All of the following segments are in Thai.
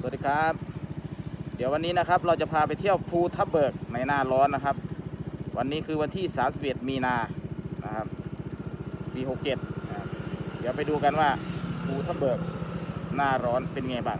สวัสดีครับ เดี๋ยววันนี้นะครับเราจะพาไปเที่ยวภูทับเบิกในหน้าร้อนนะครับ วันนี้คือวันที่ 31 มีนานะครับปี67นะครับเดี๋ยวไปดูกันว่าภูทับเบิกหน้าร้อนเป็นไงบ้าง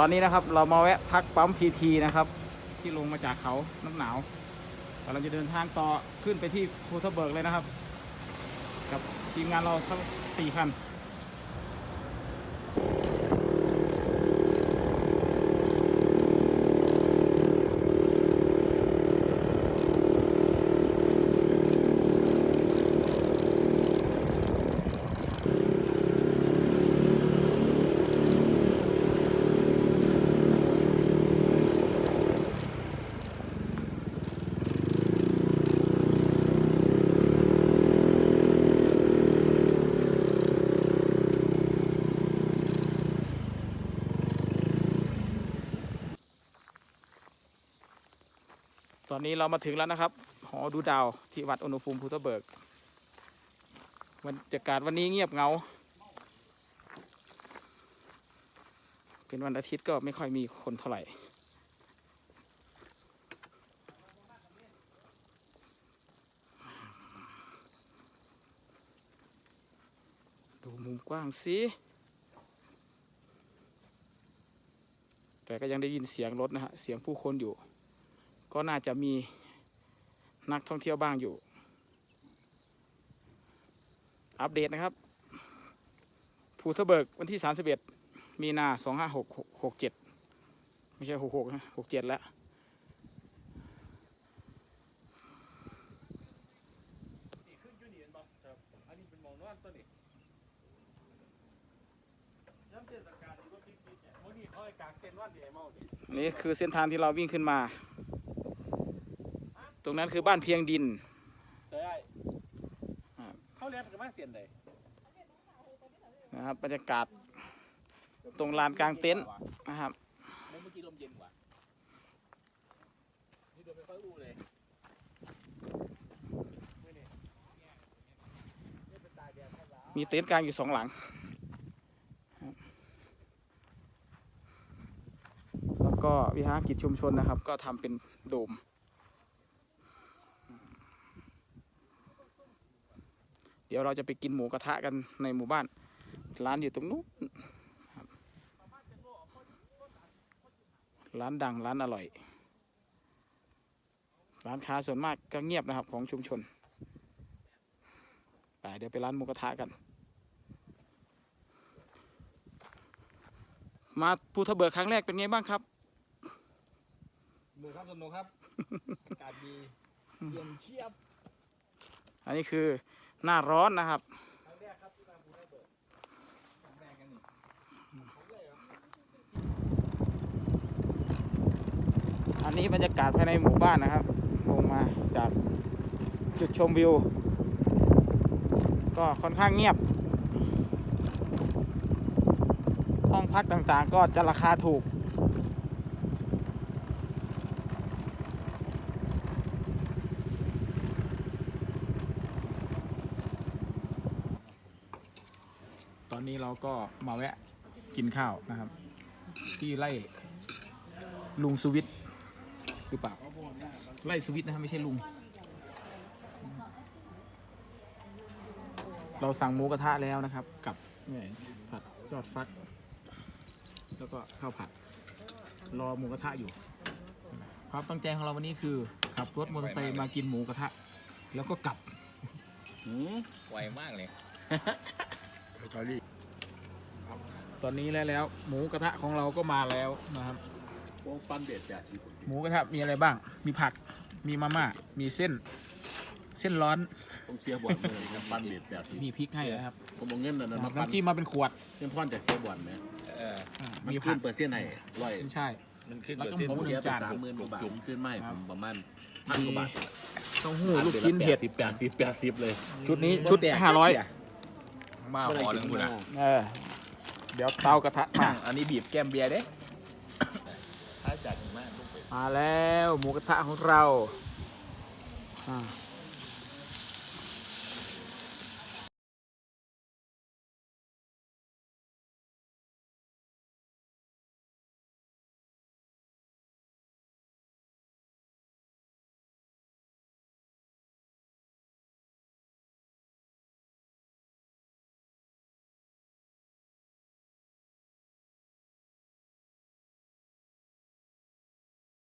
อนนี้นะครับ เรามาแวะพักปั๊มพีทีนะครับ ที่ลงมาจากเขาน้ำหนาวกำลังจะเดินทางต่อขึ้นไปที่ภูทับเบิกเลยนะครับ กับทีมงานเราสักสี่คัน ตอนนี้เรามาถึงแล้วนะครับ หอดูดาวที่วัดอุณหภูมิภูทับเบิกบรรยากาศวันนี้เงียบเงา เป็นวันอาทิตย์ก็ไม่ค่อยมีคนเท่าไหร่ดูมุมกว้างสิ แต่ก็ยังได้ยินเสียงรถนะฮะ เสียงผู้คนอยู่ ก็น่าจะมีนักท่องเที่ยวบ้างอยู่ อัปเดตนะครับ ภูทะเบิกวันที่ 31 มีนา 2567 ไม่ใช่ 66 นะ 67 แล้ว นี่คือเส้นทางที่เราวิ่งขึ้นมา ตรงนั้นคือบ้านเพียงดินเสียไอ้ครับเขาเรียนกันมาเสียนใดนะครับบรรยากาศตรงลานกลางเต็นท์นะครับเมื่อกี้ลมเย็นกว่านี่เดินไปค่อยอู้เลยนี่นี่นี่เป็นตายแดดแค่แล้วมีเต็นท์กลางอยู่สองหลังครับแล้วก็วิหารกิจชุมชนนะครับ ก็ทำเป็นโดม เดี๋ยวเราจะไปกินหมูกระทะกันในหมู่บ้าน ร้านอยู่ตรงนู้นครับร้านดังร้านอร่อย ร้านค้าส่วนมากก็เงียบนะครับของชุมชนไปเดี๋ยวไปร้านหมูกระทะกัน มาภูทะเบิกครั้งแรกเป็นไงบ้างครับสนุกครับสนุกครับ อากาศดี เย็นเชียบ อันนี้คือ หน้าร้อนนะครับอันนี้บรรยากาศภายในหมู่บ้านนะครับ ลงมาจากจุดชมวิว ก็ค่อนข้างเงียบ ห้องพักต่างๆก็จะราคาถูก อนนี้เราก็มาแวะกินข้าวนะครับ ที่ไล่ลุงสวิตหรือเปล่าไล่สวิตนะครับไม่ใช่ลุง เราสั่งหมูกระทะแล้วนะครับ กับเนี่ยผัดยอดฟัก แล้วก็ข้าวผัด รอหมูกระทะอยู่ ความตั้งใจของเราวันนี้คือขับรถมอเตอร์ไซค์มากินหมูกระทะ แล้วก็กลับ ไวมากเลย ตอ นนี้แล้วแล้ว หมูกระทะของเราก็มาแล้วนะครับ โอ้ปั้นเด็ดแปดสิบหมูกระทะมีอะไรบ้าง มีผัก มีมาม่า มีเส้น เส้นร้อน ผมเสียบอลเลยครับปั้นเด็ดแปดสิบมีพริกให้นะครับผมเอาเงินนั่นนะมาปั้นน้ำจิ้มมาเป็นขวดเงินพ่อนจากเสียบอลไหมเอออ่ามันมีขึ้ผันกเปอร์เซ็นต์ให้ร้อยไม่ใช่ มันขึ้นแล้วก็เปอร์เซ็นต์หมู ผมเสียไปจานสามหมื่นกว่าบาทขึ้นมาให้ผมประมาณพันกว่าบาทเต้าหู้ลูกชิ้นเห็ด แปดสิบแปดสิบเลยชุดนี้ชุดห้าร้อยมาพอหนึ่งคุณอะเออ เดี๋ยวเตากระทะมา อันนี้บีบแก้มเบียร์เด้ถ้าจัดมากลูกเป็ดมาแล้วหมูกระทะของเราอ่า